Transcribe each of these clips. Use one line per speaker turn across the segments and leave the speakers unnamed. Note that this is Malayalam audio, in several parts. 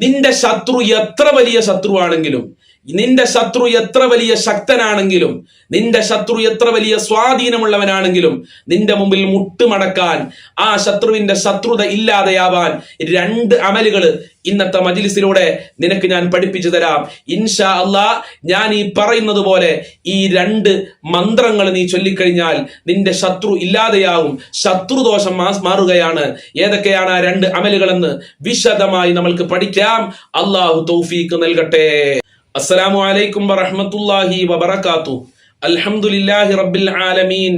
നിന്റെ ശത്രു എത്ര വലിയ ശത്രുവാണെങ്കിലും നിന്റെ ശത്രു എത്ര വലിയ ശക്തനാണെങ്കിലും നിന്റെ ശത്രു എത്ര വലിയ സ്വാധീനമുള്ളവനാണെങ്കിലും നിന്റെ മുമ്പിൽ മുട്ടുമടക്കാൻ ആ ശത്രുവിന്റെ ശത്രുത ഇല്ലാതെയാവാൻ രണ്ട് അമലുകൾ ഇന്നത്തെ മജിലിസിലൂടെ നിനക്ക് ഞാൻ പഠിപ്പിച്ചു തരാം. ഇൻഷാ അള്ളാ ഞാൻ ഈ പറയുന്നത് പോലെ ഈ രണ്ട് മന്ത്രങ്ങൾ നീ ചൊല്ലിക്കഴിഞ്ഞാൽ നിന്റെ ശത്രു ഇല്ലാതെയാവും. ശത്രുദോഷം മാറുകയാണ്. ഏതൊക്കെയാണ് ആ രണ്ട് അമലുകളെന്ന് വിശദമായി നമ്മൾക്ക് പഠിക്കാം. അള്ളാഹു തൗഫീക്ക് നൽകട്ടെ. അസ്സലാമു അലൈക്കും വറഹ്മത്തുള്ളാഹി വബറകാത്തു. അൽഹംദുലില്ലാഹി റബ്ബിൽ ആലമീൻ.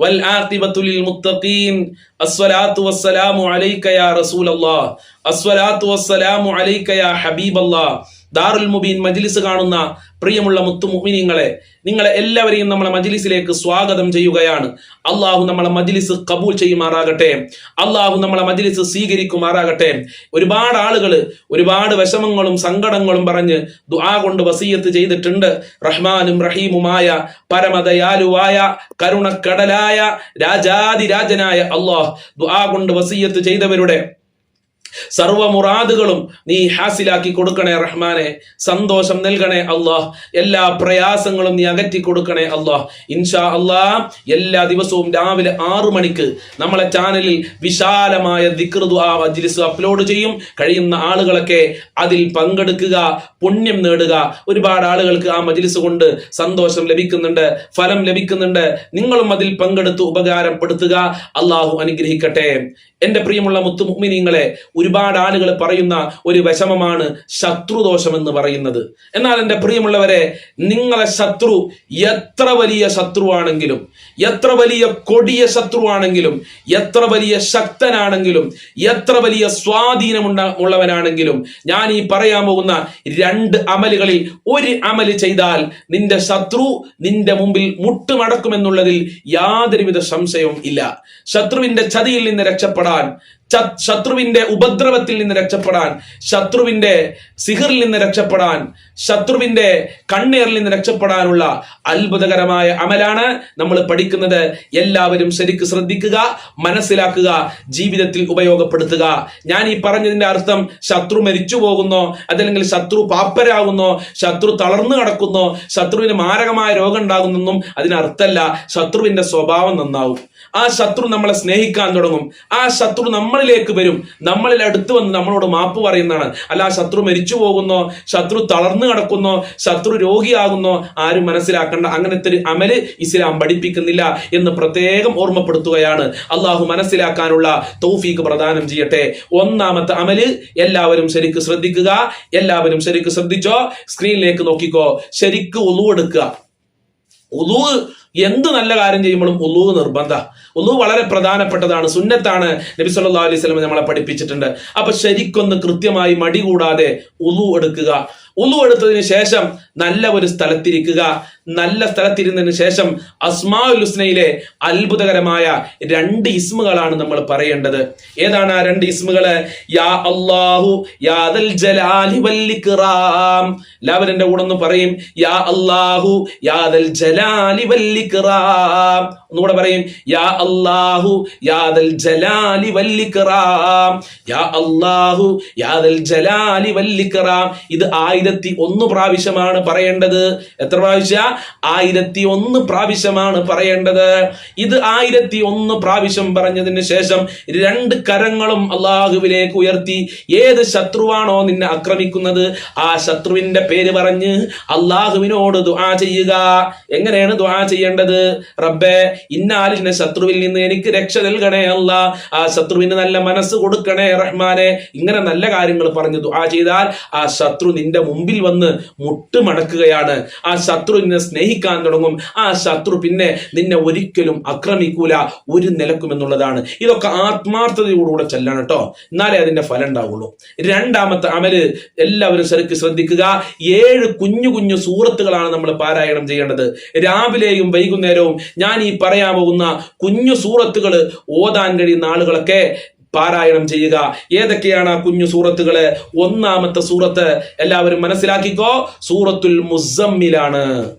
വൽ ആഖിബത്തു ലിൽ മുത്തഖീൻ. അസ്സലാത്തു വസ്സലാമു അലൈക യാ റസൂലല്ലാഹ് അസ്സലാത്തു വസ്സലാമു അലൈക യാ ഹബീബല്ലാഹ് ദാറുൽ മുബീൻ മജ്ലിസ് കാണുന്ന പ്രിയമുള്ള മുത്തു മുഅ്മിനീങ്ങളെ നിങ്ങളെ എല്ലാവരെയും നമ്മളെ മജ്ലിസിലേക്ക് സ്വാഗതം ചെയ്യുകയാണ്. അള്ളാഹു നമ്മളെ മജ്ലിസ് കബൂൽ ചെയ്യുമാറാകട്ടെ. അള്ളാഹു നമ്മളെ മജ്ലിസ് സ്വീകരിക്കുമാറാകട്ടെ. ഒരുപാട് ആളുകൾ ഒരുപാട് വിഷമങ്ങളും സങ്കടങ്ങളും പറഞ്ഞ് ദുആ കൊണ്ട് വസീയത്ത് ചെയ്തിട്ടുണ്ട്. റഹ്മാനും റഹീമുമായ പരമദയാലുവായ കരുണക്കടലായ രാജാതിരാജനായ അള്ളാഹ് ദുആ കൊണ്ട് വസീയത്ത് ചെയ്തവരുടെ സർവമുറാദുകളും നീ ഹാസിലാക്കി കൊടുക്കണേ റഹ്മാനെ. സന്തോഷം നൽകണേ അള്ളാഹ്. എല്ലാ പ്രയാസങ്ങളും നീ അകറ്റി കൊടുക്കണേ അള്ളാഹ്. ഇൻഷാ അള്ളാ എല്ലാ ദിവസവും രാവിലെ ആറു മണിക്ക് നമ്മളെ ചാനലിൽ വിശാലമായ ദിക്റുദു ആ മജ്ലിസ് അപ്ലോഡ് ചെയ്യും. കഴിയുന്ന ആളുകളൊക്കെ അതിൽ പങ്കെടുക്കുക പുണ്യം നേടുക. ഒരുപാട് ആളുകൾക്ക് ആ മജ്ലിസ് കൊണ്ട് സന്തോഷം ലഭിക്കുന്നുണ്ട് ഫലം ലഭിക്കുന്നുണ്ട്. നിങ്ങളും അതിൽ പങ്കെടുത്ത് ഉപകാരപ്പെടുത്തുക. അള്ളാഹു അനുഗ്രഹിക്കട്ടെ. എന്റെ പ്രിയമുള്ള മുത്തുമുഹ്മിനീങ്ങളെ ഒരുപാട് ആളുകൾ പറയുന്ന ഒരു വിഷമമാണ് ശത്രുദോഷം എന്ന് പറയുന്നത്. എന്നാൽ എന്റെ പ്രിയമുള്ളവരെ നിങ്ങളെ ശത്രു എത്ര വലിയ ശത്രുവാണെങ്കിലും എത്ര വലിയ കൊടിയ ശത്രുവാണെങ്കിലും എത്ര വലിയ ശക്തനാണെങ്കിലും എത്ര വലിയ സ്വാധീനമുണ്ട ഉള്ളവനാണെങ്കിലും ഞാൻ ഈ പറയാൻ പോകുന്ന രണ്ട് അമലുകളിൽ ഒരു അമൽ ചെയ്താൽ നിന്റെ ശത്രു നിന്റെ മുമ്പിൽ മുട്ടുമടക്കുമെന്നുള്ളതിൽ യാതൊരുവിധ സംശയവും ഇല്ല. ശത്രുവിന്റെ ചതിയിൽ നിന്ന് രക്ഷപ്പെടാൻ claro, ശത്രുവിന്റെ ഉപദ്രവത്തിൽ നിന്ന് രക്ഷപ്പെടാൻ ശത്രുവിന്റെ സിഹറിൽ നിന്ന് രക്ഷപ്പെടാൻ ശത്രുവിന്റെ കണ്ണേറിൽ നിന്ന് രക്ഷപ്പെടാനുള്ള അത്ഭുതകരമായ അമലാണ് നമ്മൾ പഠിക്കുന്നത്. എല്ലാവരും ശരിക്ക് ശ്രദ്ധിക്കുക മനസ്സിലാക്കുക ജീവിതത്തിൽ ഉപയോഗപ്പെടുത്തുക. ഞാൻ ഈ പറഞ്ഞതിന്റെ അർത്ഥം ശത്രു മരിച്ചു പോകുന്നോ അതല്ലെങ്കിൽ ശത്രു പാപ്പരാകുന്നോ ശത്രു തളർന്നു കിടക്കുന്നോ ശത്രുവിന് മാരകമായ രോഗം ഉണ്ടാകുന്നൊന്നും അതിനർത്ഥമല്ല ശത്രുവിന്റെ സ്വഭാവം നന്നാവും. ആ ശത്രു നമ്മളെ സ്നേഹിക്കാൻ തുടങ്ങും. ആ ശത്രു നമ്മളിലേക്ക് വരും. നമ്മളിൽ അടുത്ത് വന്ന് നമ്മളോട് മാപ്പ് പറയുന്നതാണ്. അല്ല ശത്രു മരിച്ചു പോകുന്നോ ശത്രു തളർന്നു കിടക്കുന്നോ ശത്രു രോഗിയാകുന്നോ ആരും മനസ്സിലാക്കേണ്ട. അങ്ങനത്തെ ഒരു അമൽ ഇസ്ലാം പഠിപ്പിക്കുന്നില്ല എന്ന് പ്രത്യേകം ഓർമ്മപ്പെടുത്തുകയാണ്. അള്ളാഹു മനസ്സിലാക്കാനുള്ള തൗഫീഖ് പ്രദാനം ചെയ്യട്ടെ. ഒന്നാമത്തെ അമൽ എല്ലാവരും ശരിക്ക് ശ്രദ്ധിക്കുക. എല്ലാവരും ശരിക്ക് ശ്രദ്ധിച്ചോ. സ്ക്രീനിലേക്ക് നോക്കിക്കോ. ശരിക്ക് ഒളു എടുക്കുക. എന്ത് നല്ല കാര്യം ചെയ്യുമ്പോഴും ഉളു നിർബന്ധ. ഉളു വളരെ പ്രധാനപ്പെട്ടതാണ്. സുന്നത്താണ് നബി സല്ലല്ലാഹു അലൈഹി വസല്ലം നമ്മളെ പഠിപ്പിച്ചിട്ടുണ്ട്. അപ്പൊ ശരിക്കൊന്ന് കൃത്യമായി മടി കൂടാതെ ഉളു എടുക്കുക. ഉളു എടുത്തതിന് ശേഷം നല്ല ഒരു സ്ഥലത്തിരിക്കുക. നല്ല സ്ഥലത്തിരുന്നതിന് ശേഷം അസ്മാഉൽ ഹുസ്നയിലെ അത്ഭുതകരമായ രണ്ട് ഇസ്മുകളാണ് നമ്മൾ പറയേണ്ടത്. ഏതാണ് ആ രണ്ട് ഇസ്മുകൾ? യാ അല്ലാഹു യാ ദൽ ജലാലി വൽ ഇക്റാം. എല്ലാവരും എന്റെ കൂടെ ഒന്ന് പറയും യാ അല്ലാഹു യാ ദൽ ജലാലി വൽ ഇക്റാം. ഒന്നുകൂടെ പറയും യാ അല്ലാഹു യാ ദൽ ജലാലി വൽ ഇക്റാം. യാ അല്ലാഹു യാ ദൽ ജലാലി വൽ ഇത് ഇത് ആയിരത്തി ഒന്ന് പ്രാവശ്യമാണ് പറയേണ്ടത്. എത്ര പ്രാവശ്യ? ആയിരത്തി ഒന്ന് പ്രാവശ്യമാണ് പറയേണ്ടത്. ഇത് ആയിരത്തി ഒന്ന് പ്രാവശ്യം പറഞ്ഞതിന് ശേഷം രണ്ട് കരങ്ങളും അള്ളാഹുവിലേക്ക് ഉയർത്തി. ഏത് ശത്രുവാണോ നിന്നെ ആക്രമിക്കുന്നത്? ആ ശത്രുവിന്റെ പേര് പറഞ്ഞ് അള്ളാഹുവിനോട് ദുആ ചെയ്യുക. എങ്ങനെയാണ് ദുആ ചെയ്യേണ്ടത്? റബ്ബേ ഇന്നാലിന്റെ ശത്രുവിൽ നിന്ന് എനിക്ക് രക്ഷ നൽകണേ അല്ല. ആ ശത്രുവിന് നല്ല മനസ്സ് കൊടുക്കണേ റഹ്മാനെ. ഇങ്ങനെ നല്ല കാര്യങ്ങൾ പറഞ്ഞു ദുആ ചെയ്താൽ ആ ശത്രു നിന്റെ മുമ്പിൽ വന്ന് മുട്ടുമടക്കുകയാണ്. ആ ശത്രു നിന്നെ സ്നേഹിക്കാൻ തുടങ്ങും. ആ ശത്രു പിന്നെ നിന്നെ ഒരിക്കലും ആക്രമിക്കൂല. ഒരു നിലക്കും എന്നുള്ളതാണ്. ഇതൊക്കെ ആത്മാർത്ഥതയോടുകൂടെ ചെല്ലണം കേട്ടോ. എന്നാലേ അതിന്റെ ഫലം ഉണ്ടാവുള്ളൂ. രണ്ടാമത്തെ അമൽ എല്ലാവരും ശരിക്ക് ശ്രദ്ധിക്കുക. ഏഴ് കുഞ്ഞു കുഞ്ഞു സൂറത്തുകളാണ് നമ്മൾ പാരായണം ചെയ്യേണ്ടത്. രാവിലെയും വൈകുന്നേരവും ഞാൻ ഈ പറയാൻ പോകുന്ന കുഞ്ഞു സൂറത്തുകൾ ഓതാൻ കഴിയുന്ന ആളുകളൊക്കെ പാരായണം ചെയ്യുക. ഏതൊക്കെയാണ് ആ കുഞ്ഞു സൂറത്തുകൾ? ഒന്നാമത്തെ സൂറത്ത് എല്ലാവരും മനസ്സിലാക്കിക്കോ. സൂറത്തുൽ മുസമ്മിലാണ്.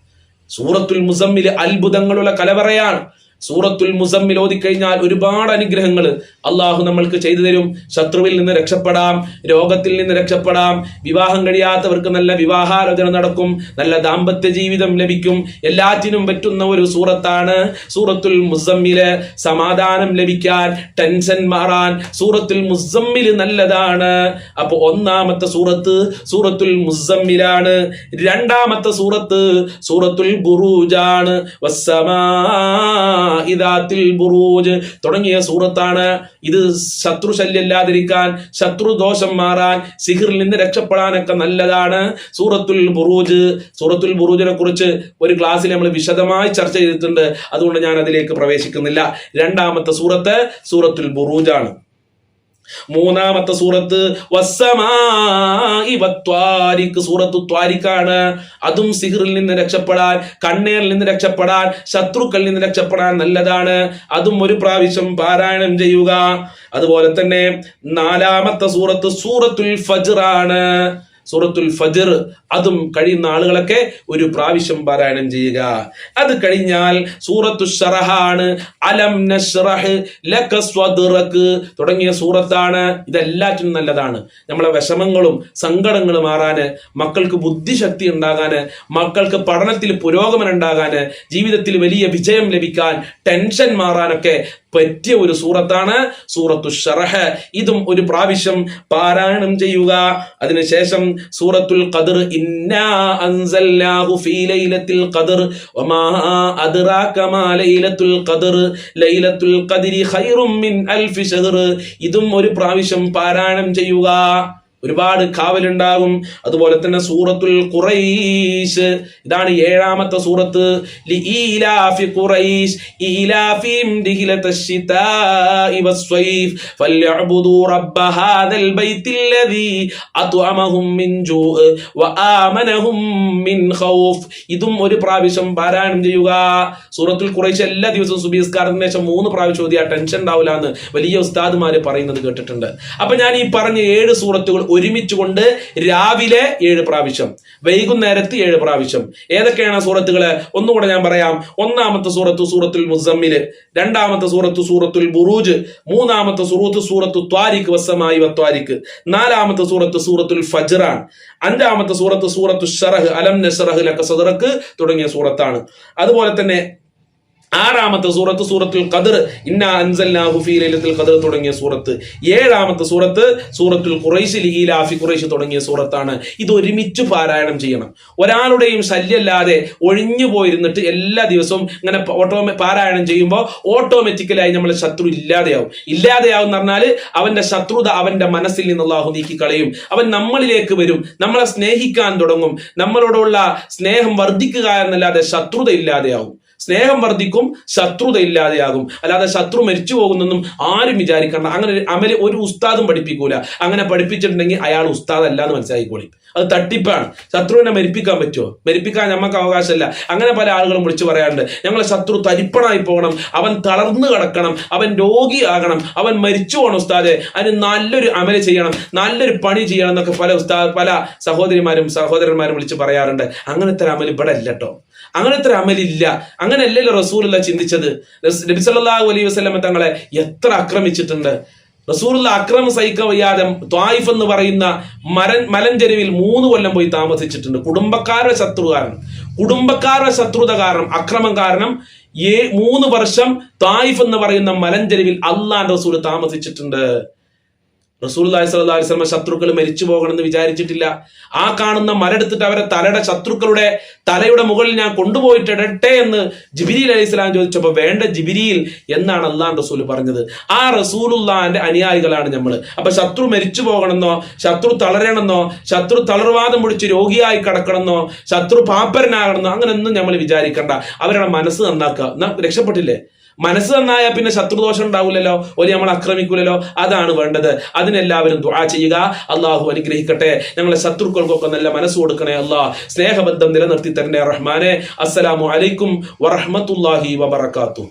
സൂറത്തുൽ മുസമ്മിൽ അത്ഭുതങ്ങളുള്ള കലവറയാണ്. സൂറത്തുൽ മുസമ്മിൽ ഓതിക്കഴിഞ്ഞാൽ ഒരുപാട് അനുഗ്രഹങ്ങൾ അള്ളാഹു നമ്മൾക്ക് ചെയ്തു തരും. ശത്രുവിൽ നിന്ന് രക്ഷപ്പെടാം രോഗത്തിൽ നിന്ന് രക്ഷപ്പെടാം. വിവാഹം കഴിയാത്തവർക്ക് നല്ല വിവാഹാലോചന നടക്കും നല്ല ദാമ്പത്യ ജീവിതം ലഭിക്കും. എല്ലാറ്റിനും പറ്റുന്ന ഒരു സൂറത്താണ് സൂറത്തുൽ മുസമ്മിൽ. സമാധാനം ലഭിക്കാൻ ടെൻഷൻ മാറാൻ സൂറത്തുൽ മുസമ്മിൽ നല്ലതാണ്. അപ്പൊ ഒന്നാമത്തെ സൂറത്ത് സൂറത്തുൽ മുസമ്മിലാണ്. രണ്ടാമത്തെ സൂറത്ത് സൂറത്തുൽ ബുറൂജാണ്. വസ്സമാഇദാത്തിൽ ബുറൂജ് തുടങ്ങിയ സൂറത്താണ്. ഇത് ശത്രു ശല്യമില്ലാതിരിക്കാൻ ശത്രു ദോഷം മാറാൻ സിഹിറിൽ നിന്ന് രക്ഷപ്പെടാനൊക്കെ നല്ലതാണ്. സൂറത്തുൽ ബുറൂജ് സൂറത്തുൽ ബുറൂജിനെ കുറിച്ച് ഒരു ക്ലാസ്സിൽ നമ്മൾ വിശദമായി ചർച്ച ചെയ്തിട്ടുണ്ട്. അതുകൊണ്ട് ഞാൻ അതിലേക്ക് പ്രവേശിക്കുന്നില്ല. രണ്ടാമത്തെ സൂറത്ത് സൂറത്തുൽ ബുറൂജാണ്. മൂന്നാമത്തെ സൂറത്ത് സൂറത്ത് ത്വാരിക്കാണ്. അതും സിഹിറിൽ നിന്ന് രക്ഷപ്പെടാൻ കണ്ണേറിൽ നിന്ന് രക്ഷപ്പെടാൻ ശത്രുക്കളിൽ നിന്ന് രക്ഷപ്പെടാൻ നല്ലതാണ്. അതും ഒരു പ്രാവശ്യം പാരായണം ചെയ്യുക. അതുപോലെ തന്നെ നാലാമത്തെ സൂറത്ത് സൂറത്തുൽ ഫജ്റാണ്. സൂറത്തുൽ ഫജർ അതും കഴിയുന്ന ആളുകളൊക്കെ ഒരു പ്രാവശ്യം പാരായണം ചെയ്യുക. അത് കഴിഞ്ഞാൽ സൂറത്തു ഷറഹാണ് അലം നഷ്റഹ് ലക സ്വദ്റക് തുടങ്ങിയ സൂറത്താണ്. ഇതെല്ലാറ്റിനും നല്ലതാണ്. നമ്മളെ വിഷമങ്ങളും സങ്കടങ്ങളും മാറാന് മക്കൾക്ക് ബുദ്ധിശക്തി ഉണ്ടാകാന് മക്കൾക്ക് പഠനത്തിൽ പുരോഗമനം ഉണ്ടാകാന് ജീവിതത്തിൽ വലിയ വിജയം ലഭിക്കാൻ ടെൻഷൻ മാറാനൊക്കെ പറ്റിയ ഒരു സൂറത്താണ് സൂറത്തു ഷറഹ് ഇതും ഒരു പ്രാവശ്യം പാരായണം ചെയ്യുക. അതിനുശേഷം സൂറത്തുൽ ഖദർ ഇന്നാ ഫീ ലൈലത്തിൽ വമാ മാ ലൈലത്തുൽ ലൈലത്തുൽ മിൻ ഇതും ഒരു പ്രാവശ്യം പാരായണം ചെയ്യുക. ഒരുപാട് കാവലുണ്ടാകും. അതുപോലെ തന്നെ സൂറത്തുൽ ഖുറൈശ്. ഇതാണ് ഏഴാമത്തെ സൂറത്ത്. ഇതും ഒരു പ്രാവശ്യം പാരായണം ചെയ്യുക. സൂറത്തുൽ ഖുറൈശ് എല്ലാ ദിവസവും സുബീസ്കാരത്തിന് ശേഷം മൂന്ന് പ്രാവശ്യം ടെൻഷൻ ഉണ്ടാവില്ല എന്ന് വലിയ ഉസ്താദുമാര് പറയുന്നത് കേട്ടിട്ടുണ്ട്. അപ്പൊ ഞാൻ ഈ പറഞ്ഞ ഏഴ് സൂറത്തുകൾ ഒരുമിച്ച് കൊണ്ട് രാവിലെ ഏഴ് പ്രാവശ്യം വൈകുന്നേരത്ത് ഏഴ് പ്രാവശ്യം. ഏതൊക്കെയാണ് സൂറത്തുകൾ ഒന്നുകൂടെ ഞാൻ പറയാം. ഒന്നാമത്തെ സൂറത്ത് സൂറത്തുൽ മുസമ്മിൽ രണ്ടാമത്തെ സൂറത്ത് സൂറത്തുൽ ബുറൂജ് മൂന്നാമത്തെ സൂറത്ത് സൂറത്തു ത്വാരിഖ് വസമായി വത്വാരിഖ് നാലാമത്തെ സൂറത്ത് സൂറത്തുൽ ഫജ്റാൻ അഞ്ചാമത്തെ സൂറത്ത് സൂറത്തു ഷറഹ് അലം നഷറഹ് ലക സദറക്ക് തുടങ്ങിയ സൂറത്താണ്. അതുപോലെ തന്നെ ആറാമത്തെ സൂറത്ത് സൂറത്തുൽ ഖദർ. ഇന്ന അൻസൽനാഹു ഫീ ലൈലത്തുൽ തുടങ്ങിയ സൂറത്ത്. ഏഴാമത്തെ സൂറത്ത് സൂറത്തുൽ ഖുറൈശ് ലീലാഫി ഖുറൈശ് തുടങ്ങിയ സൂറത്താണ്. ഇത് ഒരുമിച്ച് പാരായണം ചെയ്യണം. ഒരാളുടെയും ശല്യമില്ലാതെ ഒഴിഞ്ഞു പോയിരുന്നിട്ട് എല്ലാ ദിവസവും ഇങ്ങനെ ഓട്ടോ പാരായണം ചെയ്യുമ്പോൾ ഓട്ടോമാറ്റിക്കലായി നമ്മൾ ശത്രു ഇല്ലാതെയാവും. ഇല്ലാതെയാവും എന്ന് പറഞ്ഞാൽ അവന്റെ ശത്രുത അവന്റെ മനസ്സിൽ നിന്ന് അള്ളാഹു നീക്കി കളയും. അവൻ നമ്മളിലേക്ക് വരും. നമ്മളെ സ്നേഹിക്കാൻ തുടങ്ങും. നമ്മളോടുള്ള സ്നേഹം വർദ്ധിക്കുക എന്നല്ലാതെ ശത്രുത ഇല്ലാതെയാവും. സ്നേഹം വർദ്ധിക്കും ശത്രുത ഇല്ലാതെയാകും. അല്ലാതെ ശത്രു മരിച്ചു പോകുന്നെന്നും ആരും വിചാരിക്കണം അങ്ങനെ അമൽ ഒരു ഉസ്താദും പഠിപ്പിക്കൂല. അങ്ങനെ പഠിപ്പിച്ചിട്ടുണ്ടെങ്കിൽ അയാൾ ഉസ്താദല്ല എന്ന് മനസ്സിലാക്കിക്കോളി അത് തട്ടിപ്പാണ്. ശത്രുവിനെ മരിപ്പിക്കാൻ പറ്റുമോ? മരിപ്പിക്കാൻ നമുക്ക് അവകാശമല്ല. അങ്ങനെ പല ആളുകളും വിളിച്ചു പറയാറുണ്ട്. ഞങ്ങളെ ശത്രു തരിപ്പണായി പോകണം. അവൻ തളർന്നു കിടക്കണം. അവൻ രോഗിയാകണം. അവൻ മരിച്ചു പോകണം ഉസ്താദെ. അതിന് നല്ലൊരു അമല ചെയ്യണം. നല്ലൊരു പണി ചെയ്യണം എന്നൊക്കെ പല ഉസ്താദ് പല സഹോദരിമാരും സഹോദരന്മാരും വിളിച്ച് പറയാറുണ്ട്. അങ്ങനത്തെ അമൽ ഇവിടെ അല്ല കേട്ടോ അങ്ങനത്തെ ഒരു അമലില്ല. അങ്ങനെയല്ലല്ലോ റസൂലുള്ള ചിന്തിച്ചത്. നബി സല്ലല്ലാഹു അലൈഹി വസല്ലമ തങ്ങളെ എത്ര ആക്രമിച്ചിട്ടുണ്ട്. റസൂലുള്ള അക്രമം സഹിക്കാൻ വയ്യാതെ ത്വായിഫ് എന്ന് പറയുന്ന മരൻ മലഞ്ചെരുവിൽ മൂന്ന് കൊല്ലം പോയി താമസിച്ചിട്ടുണ്ട്. കുടുംബക്കാരുടെ ശത്രു കാരണം. കുടുംബക്കാരുടെ ശത്രുത കാരണം അക്രമം കാരണം ഏ മൂന്ന് വർഷം ത്വായിഫ് എന്ന് പറയുന്ന മലഞ്ചെരുവിൽ അള്ളാൻ റസൂൽ താമസിച്ചിട്ടുണ്ട്. സ്വല്ലല്ലാഹു അലൈഹി വസല്ലം ശത്രുക്കൾ മരിച്ചു പോകണമെന്ന് വിചാരിച്ചിട്ടില്ല. ആ കാണുന്ന മരെടുത്തിട്ട് അവരെ തലയുടെ ശത്രുക്കളുടെ തലയുടെ മുകളിൽ ഞാൻ കൊണ്ടുപോയിട്ടിടട്ടെ എന്ന് ജിബിരിയിൽ അലൈഹി സ്വലാം ചോദിച്ചപ്പോൾ വേണ്ട ജിബിരിയിൽ എന്നാണ് അള്ളാൻ റസൂൽ പറഞ്ഞത്. ആ റസൂലുല്ലാന്റെ അനുയായികളാണ് നമ്മൾ അപ്പൊ ശത്രു മരിച്ചു പോകണമെന്നോ ശത്രു തളരണമെന്നോ ശത്രു തളർവാദം പിടിച്ച് രോഗിയായി കിടക്കണമെന്നോ ശത്രു പാപ്പരനാകണമെന്നോ അങ്ങനെയൊന്നും നമ്മൾ വിചാരിക്കണ്ട. അവരുടെ മനസ്സ് നന്നാക്കുക. രക്ഷപ്പെട്ടില്ലേ? മനസ്സ് നന്നായാൽ പിന്നെ ശത്രുദോഷം ഉണ്ടാവില്ലല്ലോ. ഒരു നമ്മൾ ആക്രമിക്കൂലല്ലോ. അതാണ് വേണ്ടത്. അതിനെല്ലാവരും ദുആ ചെയ്യുക. അള്ളാഹു അനുഗ്രഹിക്കട്ടെ. ഞങ്ങളെ ശത്രുക്കൾക്കൊക്കെ നല്ല മനസ്സ് കൊടുക്കണേ അള്ളാഹ് സ്നേഹബന്ധം നിലനിർത്തി തരണേ റഹ്മാനെ. അസ്സലാമു അലൈക്കും വറഹ്മത്തുള്ളാഹി വബറകാതുഹു.